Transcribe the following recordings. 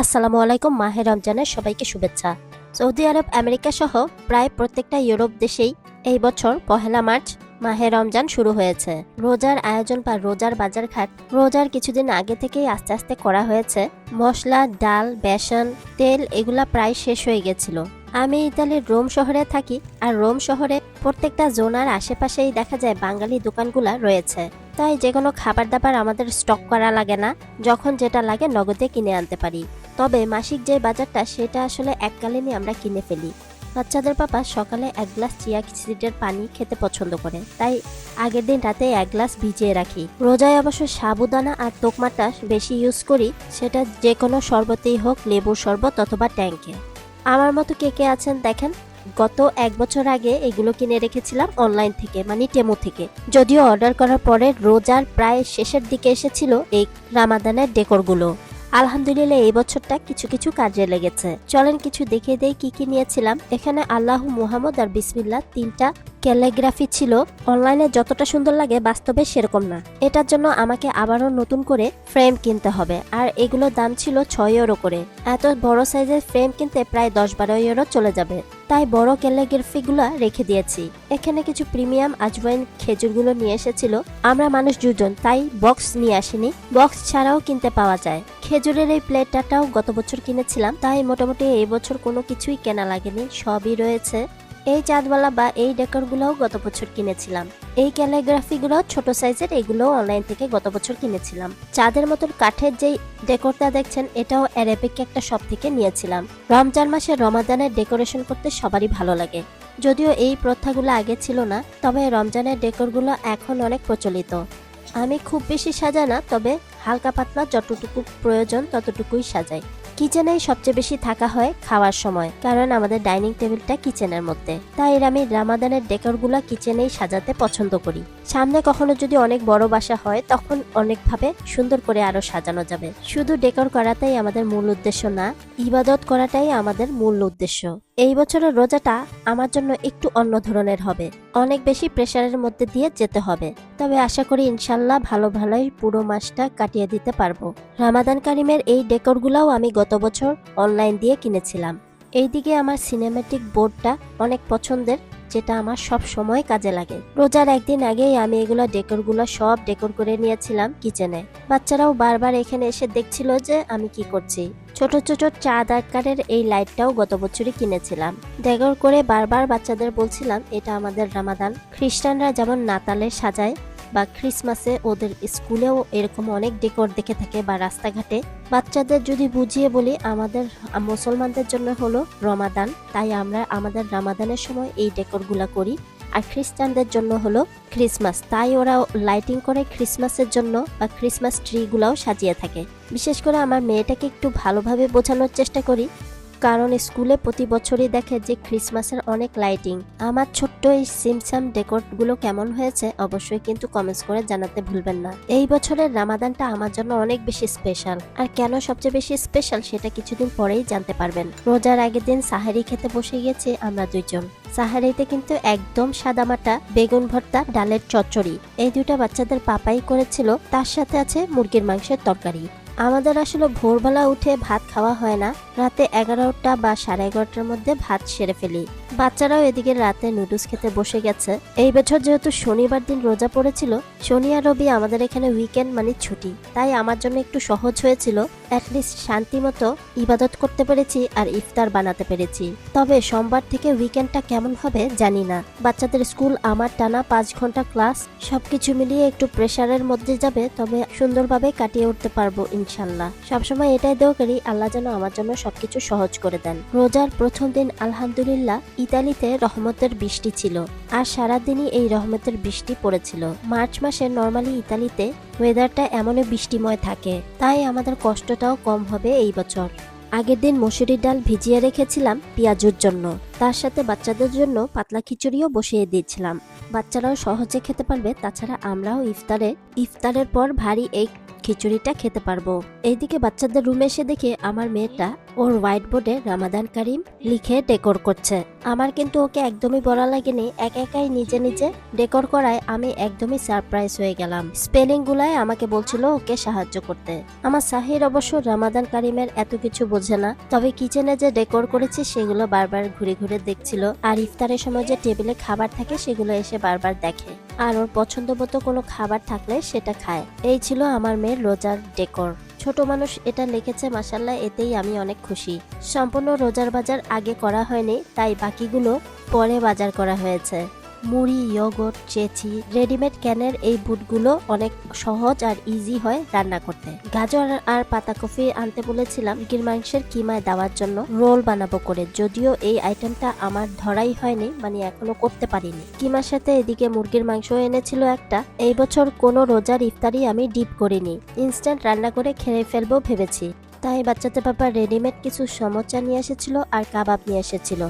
আসসালামু আলাইকুম মাহে রমজানের সবাইকে শুভেচ্ছা। সৌদি আরব, আমেরিকা সহ প্রায় প্রত্যেকটা ইউরোপ দেশেই এই বছর পহেলা মার্চ মাহে রমজান শুরু হয়েছে। রোজার আয়োজন বা রোজার বাজার ঘাট রোজার কিছুদিন আগে থেকেই আস্তে আস্তে করা হয়েছে। মশলা, ডাল, বেসন, তেল এগুলা প্রায় শেষ হয়ে গেছিল। আমি ইতালির রোম শহরে থাকি আর রোম শহরে প্রত্যেকটা জোনার আশেপাশেই দেখা যায় বাঙালি দোকানগুলা রয়েছে। তাই যে কোনো খাবার দাবার আমাদের স্টক করা লাগে না, যখন যেটা লাগে নগদে কিনে আনতে পারি। তবে মাসিক যে বাজারটা, সেটা আসলে এককালীনই আমরা কিনে ফেলি। বাচ্চাদের পাপা সকালে এক গ্লাস চিয়া সিডের পানি খেতে পছন্দ করে। তাই আগের দিন রাতে এক গ্লাস ভিজিয়ে রাখি। রোজায় অবশ্য সাবুদানা আর তোকমাটা বেশি ইউজ করি, সেটা যে কোনো শরবতেই হোক, লেবুর শরবত অথবা ট্যাঙ্কে আমার মতো কে কে আছেন দেখেন? গত এক বছর আগে এগুলো কিনে রেখেছিলাম অনলাইন থেকে মানে টেমো থেকে। যদিও অর্ডার করার পরে রোজার প্রায় শেষের দিকে এসেছিল এই রামাদানের ডেকোরগুলো। আলহামদুলিল্লাহ, এই বছরটা কিছু কিছু কাজে লেগেছে। চলেন কিছু দেখে দেই কি কি নিয়েছিলাম। এখানে আল্লাহ মুহাম্মদ আর বিসমিল্লা তিনটা ক্যালিগ্রাফি ছিল, অনলাইনে যতটা সুন্দর লাগে বাস্তবে সেরকম না। এটার জন্য আমাকে আবারও নতুন করে ফ্রেম কিনতে হবে, আর এগুলোর দাম ছিল ছয় ইউরো করে। এত বড় সাইজের ফ্রেম কিনতে প্রায় দশ বারো ইউরো চলে যাবে। তাই বড় ক্যালিগ্রাফিগুলো রেখে দিয়েছি। এখানে কিছু প্রিমিয়াম আজওয়াইন খেজুরগুলো নিয়ে এসেছিল। আমরা মানুষ দুজন, তাই বক্স নিয়ে আসিনি। বক্স ছাড়াও কিনতে পাওয়া যায়। খেজুরের এই প্লেটটাও গত বছর কিনেছিলাম, তাই মোটামুটি এই বছর কোনো কিছুই কেনা লাগেনি, সবই রয়েছে। এই চাঁদওয়ালা বা এই ডেকরগুলোও গত বছর কিনেছিলাম। এই ক্যালিগ্রাফিগুলো ছোট সাইজের এগুলো অনলাইন থেকে গত বছর কিনেছিলাম। চাঁদের মতন কাঠের যেই ডেকোরটা দেখছেন, এটাও অ্যারাবিক একটা শপ থেকে নিয়েছিলাম। রমজান মাসে রমাদানের ডেকোরেশন করতে সবারই ভালো লাগে। যদিও এই প্রথাগুলো আগে ছিল না, তবে রমজানের ডেকোরগুলো এখন অনেক প্রচলিত। আমি খুব বেশি সাজাই না, তবে হালকা পাতলা যতটুকু প্রয়োজন ততটুকুই সাজাই। কিচেনেই সবচেয়ে বেশি থাকা হয় খাওয়ার সময়, কারণ আমাদের ডাইনিং টেবিলটা কিচেনের মধ্যে। তাই আমি রামাদানের ডেকরগুলো কিচেনেই সাজাতে পছন্দ করি। সামনে কখনো যদি অনেক বড় বাসা হয়, তখন অনেকভাবে সুন্দর করে আরও সাজানো যাবে। শুধু ডেকর করাটাই আমাদের মূল উদ্দেশ্য না, ইবাদত করাটাই আমাদের মূল উদ্দেশ্য। এই বছরের রোজাটা আমার জন্য একটু অন্য ধরনের হবে। অনেক বেশি প্রেশারের মধ্যে দিয়ে যেতে হবে। তবে আশা করি ইনশাল্লাহ ভালো ভালোই পুরো মাসটা কাটিয়ে দিতে পারব। রামাদান কারিমের এই ডেকোরগুলোও আমি গত বছর অনলাইন দিয়ে কিনেছিলাম। এইদিকে আমার সিনেম্যাটিক বোর্ডটা অনেক পছন্দের। যেটা আমার সব সময় কাজে লাগে। রোজার একদিন আগেই আমি এগুলো ডেকোরগুলো সব ডেকোর করে নিয়েছিলাম কিচেনে। বাচ্চারাও বারবার এখানে এসে দেখছিল যে আমি কি করছি। ছোট ছোট চা আকারের এই লাইটটাও গত বছরই কিনেছিলাম। ডেকোর করে বারবার বাচ্চাদের বলছিলাম, এটা আমাদের রামাদান। খ্রিস্টানরা যেমন নাতালে সাজায় বা ক্রিসমাসে ওদের স্কুলেও এরকম অনেক ডেকোর দেখে থাকে বা রাস্তাঘাটে। বাচ্চাদের যদি বুঝিয়ে বলি, আমাদের মুসলমানদের জন্য হলো রমাদান। তাই আমরা আমাদের রামাদানের সময় এই ডেকোরগুলা করি। আর খ্রিস্টানদের জন্য হলো ক্রিসমাস তাই ওরা লাইটিং করে ক্রিসমাসের জন্য বা ক্রিসমাস ট্রিগুলাও সাজিয়ে থাকে। বিশেষ করে আমার মেয়েটাকে একটু ভালোভাবে বোঝানোর চেষ্টা করি। কারণ স্কুলে প্রতি বছরই দেখে যে ক্রিসমাসের অনেক লাইটিং। আমার ছোট্ট এই সিমসাম ডেকোরগুলো কেমন হয়েছে অবশ্যই কিন্তু কমেন্টস করে জানাতে ভুলবেন না। এই বছরের রামাদানটা আমার জন্য অনেক বেশি স্পেশাল আর কেন সবচেয়ে বেশি স্পেশাল সেটা কিছুদিন পরেই জানতে পারবেন। রোজার আগের দিন সাহারি খেতে বসে গেছি আমরা দুইজন। সাহারিতে কিন্তু একদম সাদামাটা বেগুন ভর্তা, ডালের চচ্চড়ি। এই দুইটা বাচ্চাদের পাপাই করেছিল, তার সাথে আছে মুরগির মাংসের তরকারি। আমাদের আসলে ভোরবেলা উঠে ভাত খাওয়া হয় না। রাতে এগারোটা বা সাড়ে এগারোটার মধ্যে ভাত সেরে ফেলি। বাচ্চারাও এদিকে রাতে নুডলস খেতে বসে গেছে। এই বছর যেহেতু শনিবার দিন রোজা পড়েছিল, শনি আর রবি আমাদের এখানে উইকেন্ড মানে ছুটি। তাই আমার জন্য একটু সহজ হয়েছিল। অ্যাটলিস্ট শান্তি মতো ইবাদত করতে পেরেছি আর ইফতার বানাতে পেরেছি। তবে সোমবার থেকে উইকেন্ডটা কেমন হবে জানি না। বাচ্চাদের স্কুল, আমার টানা পাঁচ ঘণ্টা ক্লাস, সবকিছু মিলিয়ে একটু প্রেশারের মধ্যে যাবে, তবে সুন্দরভাবে কাটিয়ে উঠতে পারব ইনশাল্লাহ। সবসময় এটাই দেও করি, আল্লাহ যেন আমার জন্য সবকিছু সহজ করে দেন। রোজার প্রথম দিন, আলহামদুলিল্লাহ, ইতালিতে রহমতের বৃষ্টি ছিল আর সারাদিনই এই রহমতের বৃষ্টি পড়েছিল। মার্চ মাসে নর্মালি ইতালিতে ওয়েদারটা এমনই বৃষ্টিময় থাকে, তাই আমাদের কষ্টটাও কম হবে এই বছর। আগের দিন মসুরির ডাল ভিজিয়ে রেখেছিলাম পেঁয়াজুর জন্য। তার সাথে বাচ্চাদের জন্য পাতলা খিচুড়িও বসিয়ে দিয়েছিলাম। বাচ্চারাও সহজে খেতে পারবে, তাছাড়া আমরাও ইফতারে, ইফতারের পর ভারী এই খিচুড়িটা খেতে পারব। এইদিকে বাচ্চাদের রুমে এসে দেখে আমার মেয়েটা ওর হোয়াইট বোর্ডে রামাদান কারিম লিখে ডেকোর করছে। আমার কিন্তু ওকে একদমই বলা লাগেনি, এক একাই নিজে নিজে ডেকোর করায় আমি একদমই সারপ্রাইজ হয়ে গেলাম। স্পেলিং গুলাই আমাকে বলছিল ওকে সাহায্য করতে। আমার সাহির অবশ্য রামাদান কারিমের এত কিছু বোঝে না, তবে কিচেনে যে ডেকোর করেছি সেগুলো বারবার ঘুরে ঘুরে দেখছিল আর ইফতারের সময় যে টেবিলে খাবার থাকে সেগুলো এসে বারবার দেখে। আর ওর পছন্দ মতো কোনো খাবার থাকলে সেটা খায়। এই ছিল আমার মেয়ের রোজার ডেকর। ছোট মানুষ এটা লিখেছে মাসাল্লাহ এতেই আমি অনেক খুশি। সম্পূর্ণ রোজার বাজার আগে করা হয়নি, তাই বাকিগুলো পরে বাজার করা হয়েছে। মুড়ি ইয়গট চেচি রেডিমেড ক্যানের এই বুটগুলো অনেক সহজ আর ইজি হয় রান্না করতে। গাজর আর পাতাকপি আনতে বলেছিলাম মুরগির মাংসের কিমায় দেওয়ার জন্য রোল বানাবো করে। যদিও এই আইটেমটা আমার ধরাই হয়নি মানে এখনও করতে পারিনি। কিমার সাথে এদিকে মুরগির মাংস এনেছিল একটা, এই বছর কোনো রোজার ইফতারি আমি ডিপ করিনি। ইনস্ট্যান্ট রান্না করে খেয়ে ফেলব ভেবেছি। তাই বাচ্চাদের বাবা রেডিমেড কিছু সমোচা নিয়ে এসেছিল আর কাবাব নিয়ে এসেছিল।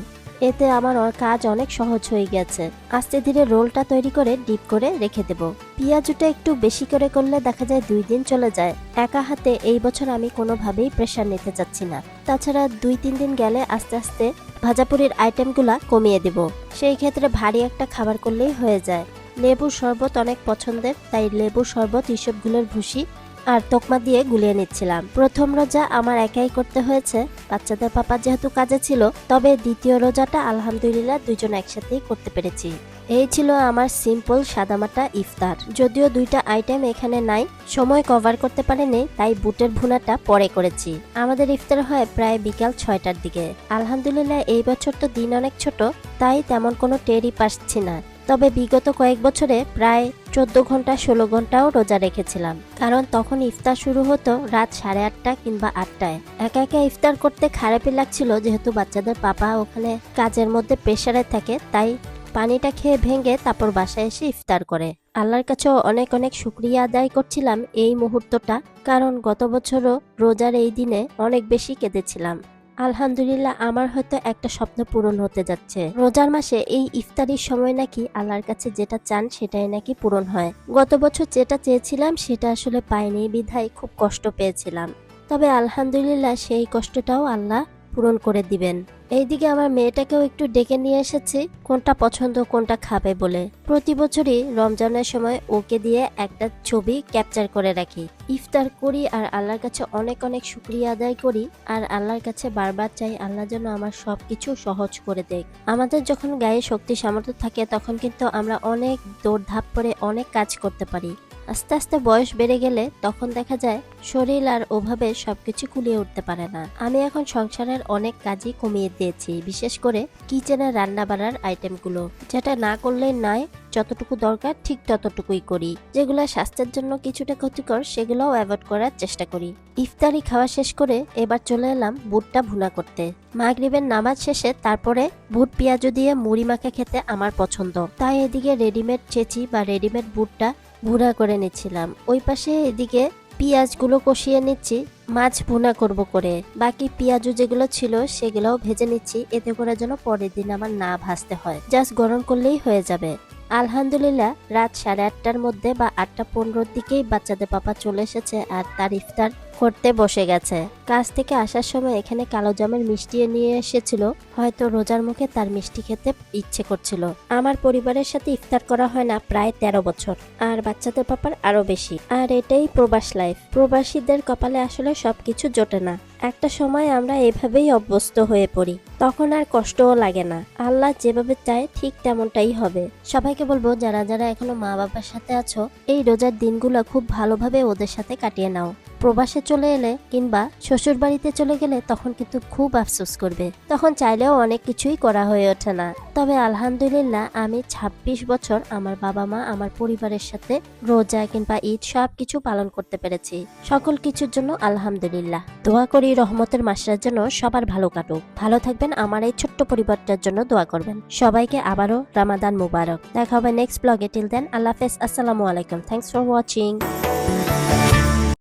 এতে আমার কাজ অনেক সহজ হয়ে গেছে। আস্তে ধীরে রোলটা তৈরি করে ডিপ করে রেখে দেব। পেঁয়াজুটা একটু বেশি করে করলে দেখা যায় দুই দিন চলে যায়। একা হাতে এই বছর আমি কোনোভাবেই প্রেশার নিতে চাচ্ছি না। তাছাড়া দুই তিন দিন গেলে আস্তে আস্তে ভাজাপুরির আইটেমগুলা কমিয়ে দেব। সেই ক্ষেত্রে ভারী একটা খাবার করলেই হয়ে যায়। লেবুর শরবত অনেক পছন্দের, তাই লেবুর শরবত ইসবগুলোর ভুসি আর তোকমা দিয়ে গুলিয়ে নিচ্ছিলাম। প্রথম রোজা আমার একাই করতে হয়েছে। বাচ্চাদের পাপা যেহেতু কাজে ছিল, তবে দ্বিতীয় রোজাটা আলহামদুলিল্লাহ দুজন একসাথেই করতে পেরেছি। এই ছিল আমার সিম্পল সাদামাটা ইফতার। যদিও দুইটা আইটেম এখানে নাই, সময় কভার করতে পারেনি, তাই বুটের ভুনাটা পরে করেছি। আমাদের ইফতার হয় প্রায় বিকাল ছয়টার দিকে। আলহামদুলিল্লাহ এই বছর তো দিন অনেক ছোট, তাই তেমন কোনো টেরই পাচ্ছি না। তবে বিগত কয়েক বছরে প্রায় চোদ্দ ঘণ্টা, ষোলো ঘন্টাও রোজা রেখেছিলাম। কারণ তখন ইফতার শুরু হতো রাত সাড়ে আটটা কিংবা আটটায়। একা একা ইফতার করতে খারাপই লাগছিল যেহেতু বাচ্চাদের পাপা ওখানে কাজের মধ্যে প্রেশারে থাকে, তাই পানিটা খেয়ে ভেঙে তারপর বাসায় এসে ইফতার করে। আল্লাহর কাছেও অনেক অনেক শুক্রিয়া আদায় করছিলাম এই মুহূর্তটা, কারণ গত বছরও রোজার এই দিনে অনেক বেশি কেঁদেছিলাম। আলহামদুলিল্লাহ, আমার হয়তো একটা স্বপ্ন পূরণ হতে যাচ্ছে। রোজার মাসে এই ইফতারির সময় নাকি আল্লাহর কাছে যেটা চান সেটাই নাকি পূরণ হয়। গত বছর যেটা চেয়েছিলাম সেটা আসলে পাইনি, বিধায় খুব কষ্ট পেয়েছিলাম। তবে আলহামদুলিল্লাহ সেই কষ্টটাও আল্লাহ পূরণ করে দিবেন। এইদিকে আমার মেয়েটাকেও একটু ডেকে নিয়ে এসেছি, কোনটা পছন্দ, কোনটা খাবে বলে। প্রতি বছরই রমজানের সময় ওকে দিয়ে একটা ছবি ক্যাপচার করে রাখি। ইফতার করি আর আল্লাহর কাছে অনেক অনেক শুক্রিয়া আদায় করি আর আল্লাহর কাছে বারবার চাই আল্লাহ যেন আমার সবকিছু সহজ করে দেয় আমাদের যখন গায়ে শক্তি সামর্থ্য থাকে তখন কিন্তু আমরা অনেক দৌড়ধাপ করে অনেক কাজ করতে পারি। আস্তে আস্তে বয়স বেড়ে গেলে তখন দেখা যায় শরীর আর ওভাবে সবকিছু কুলিয়ে উঠতে পারে না। আমি এখন সংসারের অনেক কাজই কমিয়ে দিয়েছি, বিশেষ করে কিচেনের রান্না বাড়ার আইটেমগুলো। যেটা না করলে নয়, যতটুকু দরকার ঠিক ততটুকুই করি। যেগুলো স্বাস্থ্যের জন্য কিছুটা ক্ষতিকর, সেগুলোও অ্যাভয়েড করার চেষ্টা করি। ইফতারি খাওয়া শেষ করে এবার চলে এলাম বুটটা ভুনা করতে। মাগরিবের নামাজ শেষে তারপরে বুট পেঁয়াজু দিয়ে মুড়ি মাখা খেতে আমার পছন্দ। তাই এদিকে রেডিমেড চেচি বা রেডিমেড বুটটা ভুনা করে নিচ্ছিলাম। ওই পাশে এদিকে পেঁয়াজগুলো কষিয়ে নিচ্ছি। মাছ ভুনা করব করে। বাকি পেঁয়াজু যেগুলো ছিল, সেগুলোও ভেজে নিচ্ছি। এতে করে যেন পরের দিন আমার না ভাজতে হয়। জাস্ট গরম করলেই হয়ে যাবে। আলহামদুলিল্লাহ, রাত সাড়ে আটটার মধ্যে বা আটটা পনেরোর দিকেই বাচ্চাদের পাপা চলে এসেছে আর তার ইফতার করতে বসে গেছে। কাজ থেকে আসার সময় এখানে কালো জামের মিষ্টি নিয়ে এসেছিল, হয়তো রোজার মুখে তার মিষ্টি খেতে ইচ্ছে করছিল। আমার পরিবারের সাথে ইফতার করা হয় না প্রায় তেরো বছর, আর বাচ্চাদের পাপার আরও বেশি। আর এটাই প্রবাস লাইফ। প্রবাসীদের কপালে আসলে সবকিছু জোটে না। একটা সময় আমরা এভাবেই অভ্যস্ত হয়ে পড়ি। তখন আর কষ্টও লাগে না। আল্লাহ যেভাবে চায় ঠিক তেমনটাই হবে। সবাইকে বলব, যারা যারা এখনও মা বাবার সাথে আছো, এই রোজার দিনগুলো খুব ভালোভাবে ওদের সাথে কাটিয়ে নাও। প্রবাসে চলে এলে কিংবা শ্বশুর বাড়িতে চলে গেলে তখন কিন্তু খুব আফসোস করবে। তখন চাইলেও অনেক কিছুই করা হয়ে ওঠে না। তবে আলহামদুলিল্লাহ, আমি ২৬ বছর আমার বাবা মা আমার পরিবারের সাথে রোজা কিংবা ঈদ সব কিছু পালন করতে পেরেছি। সকল কিছুর জন্য আলহামদুলিল্লাহ। দোয়া করি রহমতের মাসের জন্য সবার ভালো কাটুক। ভালো থাকবেন আমার এই ছোট্ট পরিবারটার জন্য দোয়া করবেন। সবাইকে আবারও রামাদান মুবারক। দেখা হবে নেক্সট ব্লগে টিল দেন আল্লাহ হাফেজ। আসসালামু আলাইকুম। Thanks for watching